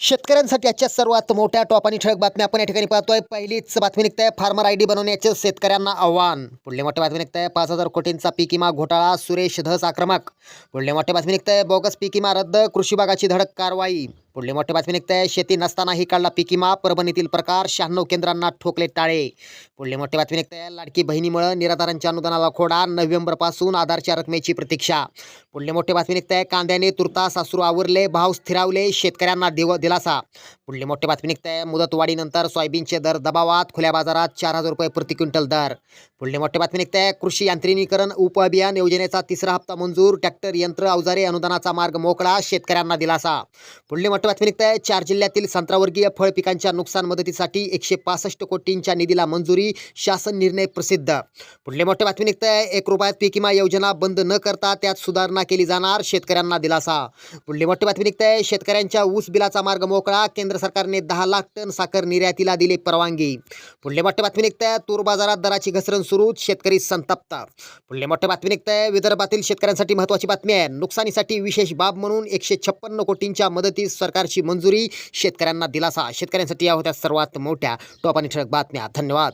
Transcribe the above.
शेतकऱ्यांसाठी आजच्या सर्वात मोठ्या टॉप आणि ठळक बातम्या आपण या ठिकाणी पाहतोय. पहिलीच बातमी निघताय फार्मर आय डी बनवण्याचे शेतकऱ्यांना आव्हान. पुढले मोठ्या बातमी निघताय पाच हजार कोटींचा पीक विमा घोटाळा सुरेश धस आक्रमक. पुढले मोठ्या बातमी निघताय बोगस पीक विमा रद्द कृषी विभागाची धडक कारवाई. पुढली मोठी बातमी निघताय. शेती नसतानाही काढला पिकीमा परभणीतील प्रकार शहाण्णव केंद्रांना ठोकले टाळे. पुढली मोठी बातमी निघताय. लाडकी बहिणीमुळे निराधारांच्या अनुदानाला खोडा नोव्हेंबरपासून आधारच्या रकमेची प्रतीक्षा. पुढली मोठी बातमी निघताय. कांद्याने तुर्ता सासरू आवरले भाव स्थिरावले शेतकऱ्यांना दिव दिलासा. पुढली मोठे बातमी निघताय मुदतवाढीनंतर सोयाबीनचे दर दबावात. खुल्या बाजारात चार हजार रुपये प्रति क्विंटल दर. पुढली मोठे बातमी निघताय कृषी यांत्रिकीकरण उपअभियान योजनेचा तिसरा हप्ता मंजूर. ट्रॅक्टर यंत्र अवजारे अनुदानाचा मार्ग मोकळा. शेतकऱ्यांना दिलासा. पुढले मोठे बातमी निघताय चार जिल्ह्यातील संत्रावर्गीय फळ पिकांच्या नुकसान मदतीसाठी एकशे पासष्ट कोटींच्या निधीला मंजुरी. शासन निर्णय प्रसिद्ध. पुढले मोठे बातमी निघताय एक रुपयात पीक विमा योजना बंद न करता त्यात सुधारणा केली जाणार. शेतकऱ्यांना दिलासा. पुढली मोठी बातमी निघताय शेतकऱ्यांच्या ऊस बिलाचा मार्ग मोकळा. केंद्र सरकारने दहा लाख टन साखर निर्यातीला दिली परवानगी. पुढले मोठ्या बातमी निघताय तूर बाजारात दराची घसरण सुरू शेतकरी संतप्त. पुढले मोठ्या बातमी निघताय विदर्भातील शेतकऱ्यांसाठी महत्त्वाची बातमी आहे. नुकसानीसाठी विशेष बाब म्हणून एकशे छप्पन्न कोटींच्या मदतीस सरकारची मंजुरी शेतकऱ्यांना दिलासा. शेतकऱ्यांसाठी या होत्या सर्वात मोठ्या टॉप आणि ठळक बातम्या. धन्यवाद.